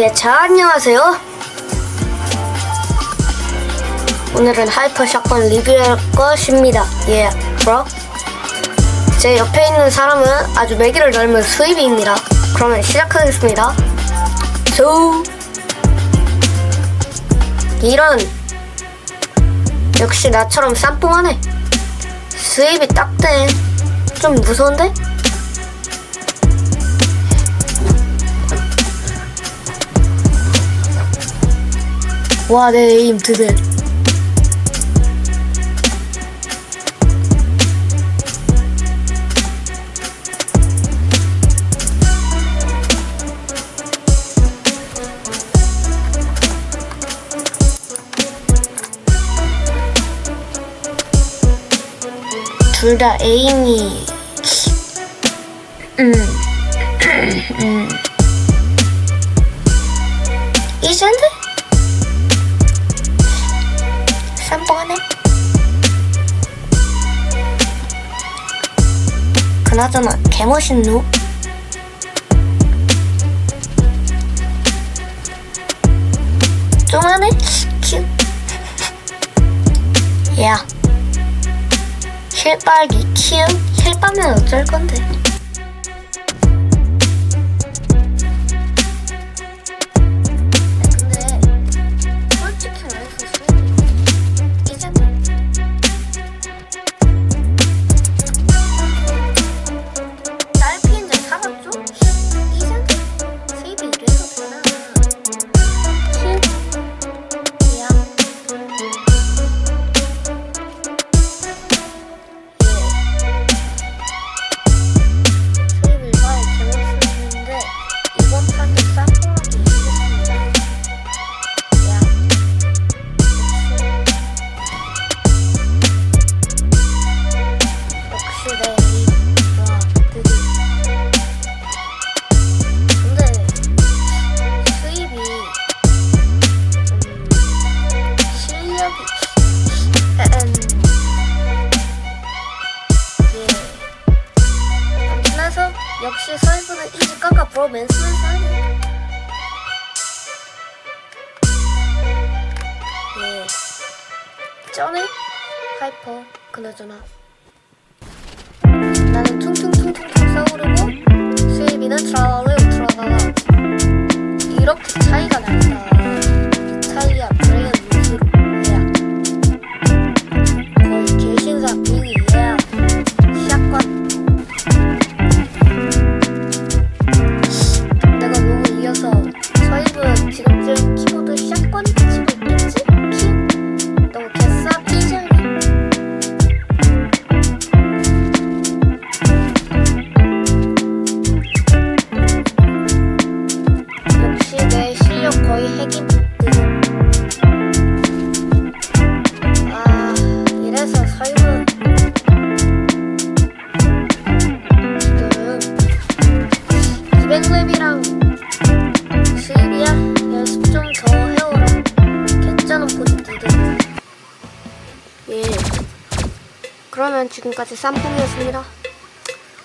예, 자, 안녕하세요. 오늘은 하이퍼 샷건 리뷰할 것입니다. 예, 브로. 제 옆에 있는 사람은 아주 매기를 닮은 수입입니다. 그러면 시작하겠습니다. 소 이런 역시 나처럼 쌈뽕하네. 수입이 딱대. 좀 무서운데? 와, 내 에임 드들. 둘 다 에임이 음, 음. 이젠데? 쌈뽕하네. 그나저나 개멋있노? 좀 하네? 큐. 야. 힐 빨기 큐? 힐 빨면 어쩔 건데? 역시 서이브는 이지 깎아 브로 맨스맨스 하네. 예 쩌네 하이퍼 그나저나 그러면 지금까지 쌈뽕이었습니다.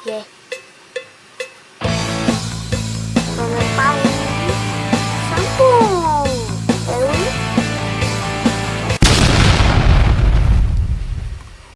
예